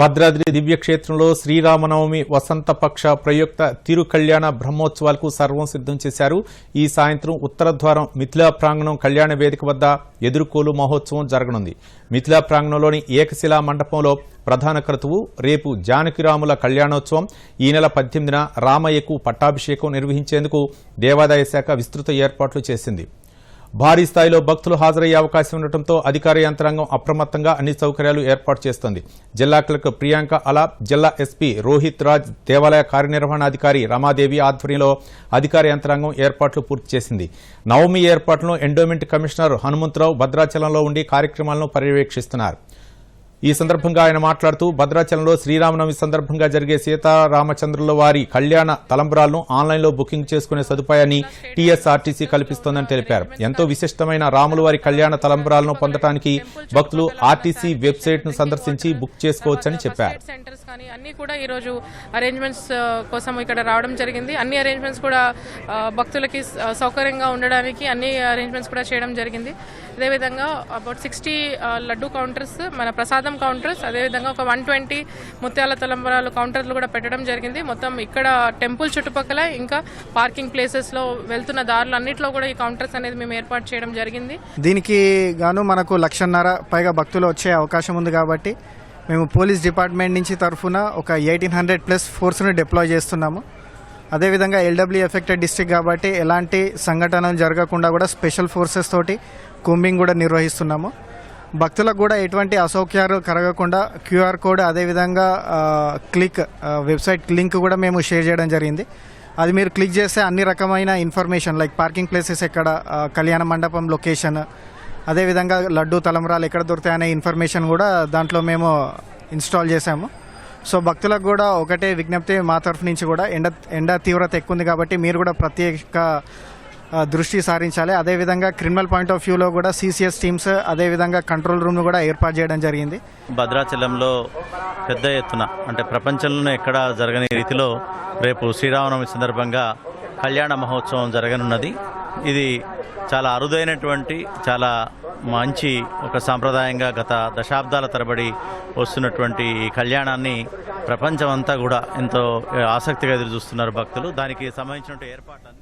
భద్రాద్రి దివ్యక్షేత్రంలో శ్రీరామనవమి వసంత పక్ష ప్రయుక్త తిరుకళ్యాణ బ్రహ్మోత్సవాలకు సర్వం సిద్ధం చేశారు. ఈ సాయంత్రం ఉత్తర ద్వారం మిథిలా ప్రాంగణం కళ్యాణ వేదిక వద్ద ఎదుర్కోలు మహోత్సవం జరగనుంది. మిథిలా ప్రాంగణంలోని ఏకశిలా మండపంలో ప్రధాన క్రతువు రేపు జానకిరాముల కళ్యాణోత్సవం ఈ నెల పద్దెనిమిదిన రామయ్యకు పట్టాభిషేకం నిర్వహించేందుకు దేవాదాయ శాఖ విస్తృత ఏర్పాట్లు చేసింది. భారీ స్థాయిలో భక్తులు హాజరయ్యే అవకాశం ఉండటంతో అధికార యంత్రాంగం అప్రమత్తంగా అన్ని సౌకర్యాలు ఏర్పాటు చేస్తోంది. జిల్లా కలెక్టర్ ప్రియాంక అలా జిల్లా ఎస్పీ రోహిత్ రాజ్ దేవాలయ కార్యనిర్వహణాధికారి రమాదేవి ఆధ్వర్యంలో అధికార యంత్రాంగం ఏర్పాట్లు పూర్తి చేసింది. నవమి ఏర్పాట్లను ఎండోమెంట్ కమిషనర్ హనుమంతరావు భద్రాచలంలో ఉండి కార్యక్రమాలను పర్యవేక్షిస్తున్నారు. ఈ సందర్భంగా ఆయన మాట్లాడుతూ భద్రాచలంలో శ్రీరామనవమి సందర్భంగా జరిగే సీతారామచంద్రుల వారి కళ్యాణ తలంబ్రాలను ఆన్లైన్లో బుకింగ్ చేసుకునే సదుపాయాన్ని టీఎస్ఆర్టీసీ కల్పిస్తోందని తెలిపారు. ఎంతో విశిష్టమైన రాముల వారి కళ్యాణ తలంబ్రాలను పొందడానికి భక్తులు ఆర్టీసీ వెబ్సైట్ను సందర్శించి బుక్ చేసుకోవచ్చని చెప్పారు. సెంటర్స్ కానీ అన్ని కూడా ఈ రోజు అరేంజ్మెంట్స్ uh, కోసం ఇక్కడ రావడం జరిగింది. అన్ని అరేంజ్మెంట్స్ కూడా uh, భక్తులకి uh, సౌకర్యంగా ఉండడానికి అన్ని అరేంజ్మెంట్స్ కూడా చేయడం జరిగింది. అదేవిధంగా అబౌట్ సిక్స్టీ లడ్డు కౌంటర్స్ మన ప్రసాద కౌంటర్స్ అదేవిధంగా ఒక వన్ ట్వంటీ ముత్యాల తలంబరాలు కౌంటర్లు కూడా పెట్టడం జరిగింది. మొత్తం ఇక్కడ టెంపుల్ చుట్టుపక్కల ఇంకా పార్కింగ్ ప్లేసెస్లో వెళ్తున్న దారులు అన్నింటిలో కూడా ఈ కౌంటర్స్ అనేది మేము ఏర్పాటు చేయడం జరిగింది. దీనికి గాను మనకు లక్షన్నర పైగా భక్తులు వచ్చే అవకాశం ఉంది కాబట్టి మేము పోలీస్ డిపార్ట్మెంట్ నుంచి తరఫున ఒక ఎయిటీన్ హండ్రెడ్ ప్లస్ ఫోర్స్ను డిప్లాయ్ చేస్తున్నాము. అదేవిధంగా ఎల్డబ్ల్యూ ఎఫెక్టెడ్ డిస్టిక్ కాబట్టి ఎలాంటి సంఘటనలు జరగకుండా కూడా స్పెషల్ ఫోర్సెస్ తోటి కూంబింగ్ కూడా నిర్వహిస్తున్నాము. భక్తులకు కూడా ఎటువంటి అసౌక్యాలు కలగకుండా క్యూఆర్ కోడ్ అదేవిధంగా క్లిక్ వెబ్సైట్ లింక్ కూడా మేము షేర్ చేయడం జరిగింది. అది మీరు క్లిక్ చేస్తే అన్ని రకమైన ఇన్ఫర్మేషన్ లైక్ పార్కింగ్ ప్లేసెస్ ఎక్కడ కళ్యాణ మండపం లొకేషన్ అదేవిధంగా లడ్డు తలంబరాలు ఎక్కడ దొరుకుతాయనే ఇన్ఫర్మేషన్ కూడా దాంట్లో మేము ఇన్స్టాల్ చేసాము సో భక్తులకు కూడా ఒకటే విజ్ఞప్తి మా తరఫు నుంచి కూడా ఎండ ఎండ తీవ్రత ఎక్కువ ఉంది కాబట్టి మీరు కూడా ప్రత్యేక దృష్టి సారించాలి. అదేవిధంగా క్రిమినల్ పాయింట్ ఆఫ్ వ్యూలో కూడా సీసీఎస్ టీమ్స్ అదేవిధంగా కంట్రోల్ రూమ్ను కూడా ఏర్పాటు చేయడం జరిగింది. భద్రాచలంలో పెద్ద ఎత్తున అంటే ప్రపంచంలోనే ఎక్కడ జరగని రీతిలో రేపు శ్రీరామనవమి సందర్భంగా కళ్యాణ మహోత్సవం జరగనున్నది. ఇది చాలా అరుదైనటువంటి చాలా మంచి ఒక సాంప్రదాయంగా గత దశాబ్దాల తరబడి వస్తున్నటువంటి ఈ కళ్యాణాన్ని ప్రపంచమంతా కూడా ఎంతో ఆసక్తిగా ఎదురు చూస్తున్నారు భక్తులు. దానికి సంబంధించిన ఏర్పాట్లన్నీ